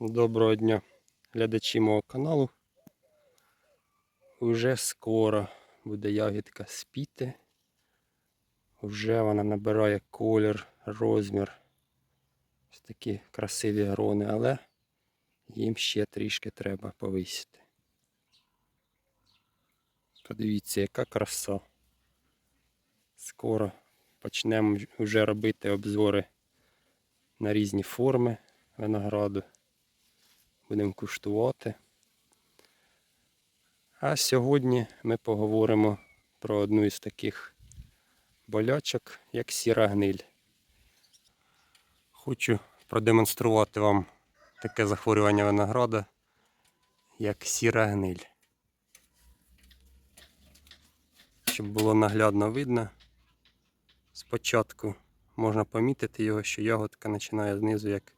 Доброго дня, глядачі мого каналу. Уже скоро буде ягідка спіти. Вже вона набирає колір, розмір. Ось такі красиві грони, але їм ще трішки треба повисити. Подивіться, яка краса. Скоро почнемо вже робити обзори на різні форми винограду будемо куштувати. А сьогодні ми поговоримо про одну із таких болячок, як сіра гниль. Хочу продемонструвати вам таке захворювання винограда, як сіра гниль. Щоб було наглядно видно, спочатку можна помітити його, що ягодка починає знизу як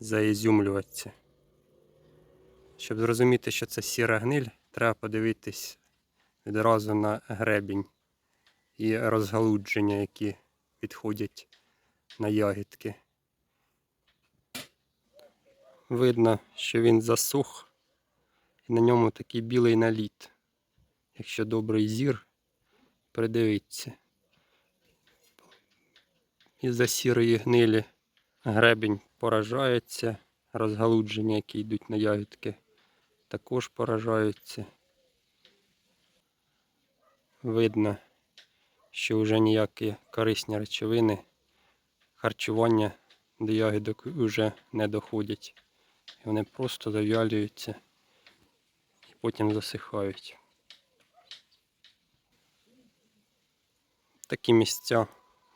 заізюмлюватися. Щоб зрозуміти, що це сіра гниль, треба подивитись відразу на гребінь і розгалудження, які підходять на ягідки. Видно, що він засух, і на ньому такий білий наліт. Якщо добрий зір, придивіться. Із-за сірої гнилі гребінь поражається, розгалудження, які йдуть на ягідки також поражаються. Видно, що вже ніякі корисні речовини харчування до ягідок вже не доходять. Вони просто зав'ялюються і потім засихають. Такі місця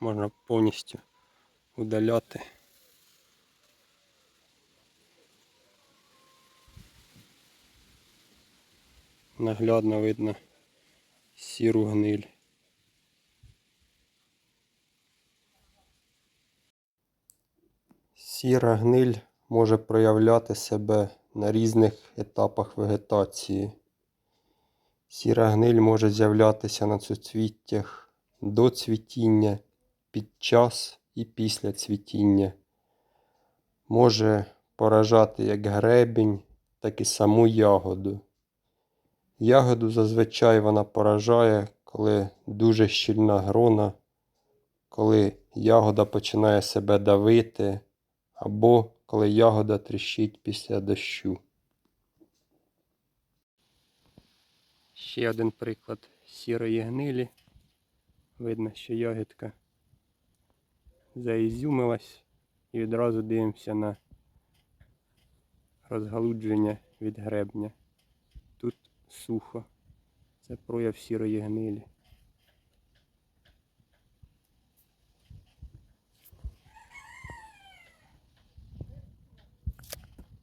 можна повністю удаляти. Наглядно видно сіру гниль. Сіра гниль може проявляти себе на різних етапах вегетації. Сіра гниль може з'являтися на суцвіттях до цвітіння, під час і після цвітіння. Може поражати як гребінь, так і саму ягоду. Ягоду зазвичай вона поражає, коли дуже щільна грона, коли ягода починає себе давити, або коли ягода тріщить після дощу. Ще один приклад сірої гнилі. Видно, що ягідка заізюмилась і відразу дивимося на розгалудження від гребня. Сухо. Це прояв сірої гнилі.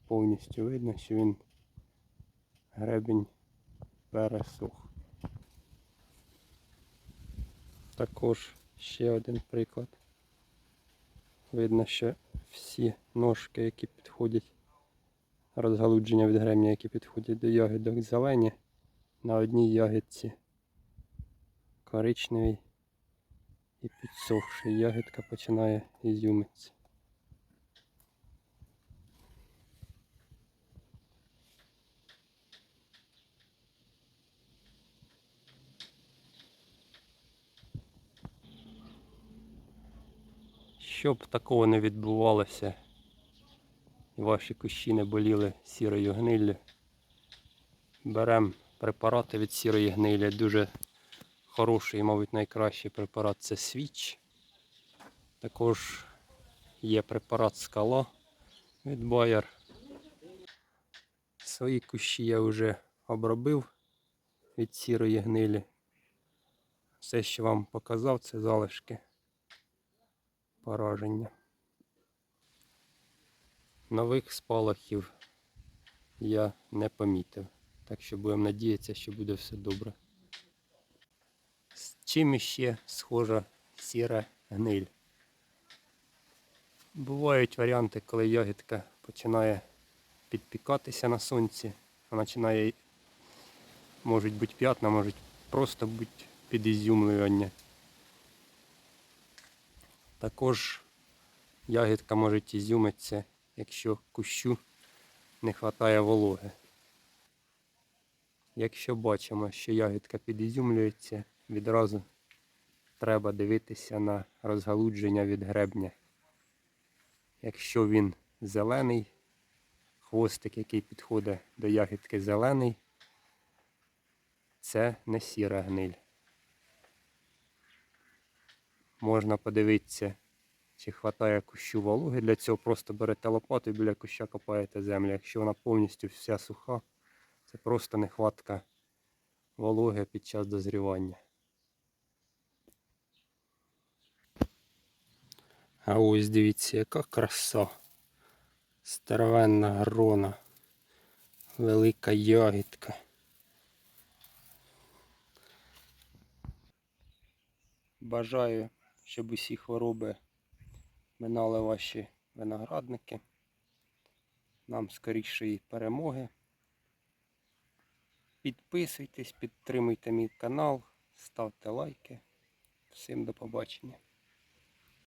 Повністю видно, що він гребінь пересух. Також ще один приклад. Видно, що всі ножки, які підходять розгалудження від гремня, які підходять до ягідок зелені. На одній ягідці коричневий і підсохший. Ягідка починає ізюмитися. Щоб такого не відбувалося, і ваші кущі не боліли сірою гниллю. Беремо препарати від сірої гнилі. Дуже хороший, мабуть, найкращий препарат це свіч. Також є препарат скала від Bayer. Свої кущі я вже обробив від сірої гнилі. Все, що вам показав, це залишки пораження. Нових спалахів я не помітив. Так що будемо надіятися, що буде все добре. З чим іще схожа сіра гниль? Бувають варіанти, коли ягідка починає підпікатися на сонці, вона починає, можуть бути п'ятна, можуть просто бути підізюмлювання. Також ягідка може ізюмитися, якщо кущу не вистачає вологи. Якщо бачимо, що ягідка підізюмлюється, відразу треба дивитися на розгалудження від гребня. Якщо він зелений, хвостик, який підходить до ягідки зелений, це не сіра гниль. Можна подивитися, чи вистачає кущу вологи. Для цього просто берете лопату і біля куща копаєте землю. Якщо вона повністю вся суха, це просто нехватка вологи під час дозрівання. А ось дивіться, яка краса. Старовенна грона. Велика ягідка. Бажаю, щоб усі хвороби минали ваші виноградники. Нам скорішої перемоги. Підписуйтесь, підтримуйте мій канал, ставте лайки. Всім до побачення.